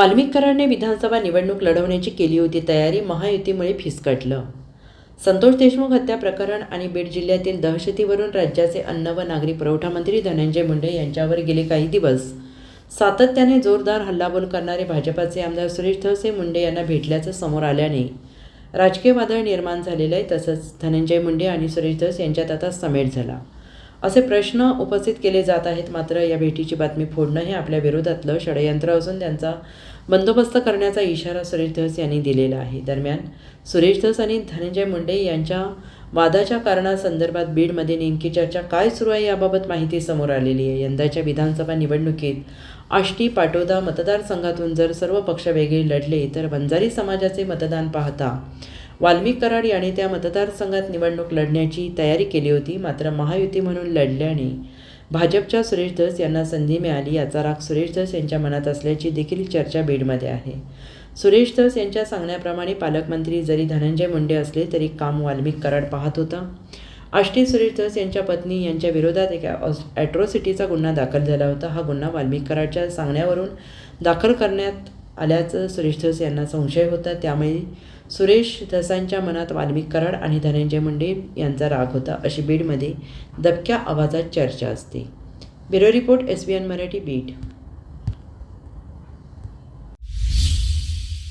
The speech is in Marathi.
वाल्मिकरांनी विधानसभा निवडणूक लढवण्याची केली होती तयारी महायुतीमुळे फिसकटलं. संतोष देशमुख हत्या प्रकरण आणि बीड जिल्ह्यातील दहशतीवरून राज्याचे अन्न व नागरी पुरवठा मंत्री धनंजय मुंडे यांच्यावर गेले काही दिवस. सातत्याने जोरदार हल्लाबोल करणारे भाजपाचे आमदार सुरेश धवसे मुंडे यांना भेटल्याचं समोर आल्याने राजकीय वादळ निर्माण झालेलं आहे तसंच धनंजय मुंडे आणि सुरेश धस यांच्यात आता समेट झाला. असे प्रश्न उपस्थित केले जात आहेत. मात्र या भेटीची बातमी फोडणं हे आपल्या विरोधातलं षडयंत्र असून त्यांचा बंदोबस्त करण्याचा इशारा सुरेश धस यांनी दिलेला आहे. दरम्यान सुरेश धस आणि धनंजय मुंडे यांच्या वादाच्या कारणासंदर्भात बीडमध्ये नेमकी चर्चा काय सुरू आहे याबाबत माहिती समोर आलेली आहे. यंदाच्या विधानसभा निवडणुकीत आष्टी पाटोदा मतदारसंघातून जर सर्व पक्ष वेगळे लढले तर बंजारी समाजाचे मतदान पाहता वाल्मिक कराड यांनी त्या मतदारसंघात निवडणूक लढण्याची तयारी केली होती. मात्र महायुती म्हणून लढल्याने भाजपच्या सुरेश धस यांना संधी मिळाली. याचा राग सुरेश धस यांच्या मनात असल्याची देखील चर्चा बीडमध्ये आहे. सुरेश धस यांच्या सांगण्याप्रमाणे पालकमंत्री जरी धनंजय मुंडे असले तरी काम वाल्मिक कराड पाहत होता. आष्टी सुरेश धस यांच्या पत्नी यांच्या विरोधात एका ॲट्रॉसिटीचा गुन्हा दाखल झाला होता. हा गुन्हा वाल्मिक कराडच्या सांगण्यावरून दाखल करण्यात आल्याचं सुरेश धस यांना संशय होता. त्यामुळे सुरेश धसांच्या मनात वाल्मिक कराड आणि धनंजय मुंडे यांचा राग होता. अशी बीडमध्ये दबक्या आवाजात चर्चा असते. Bureau report S B N Marathi Beed.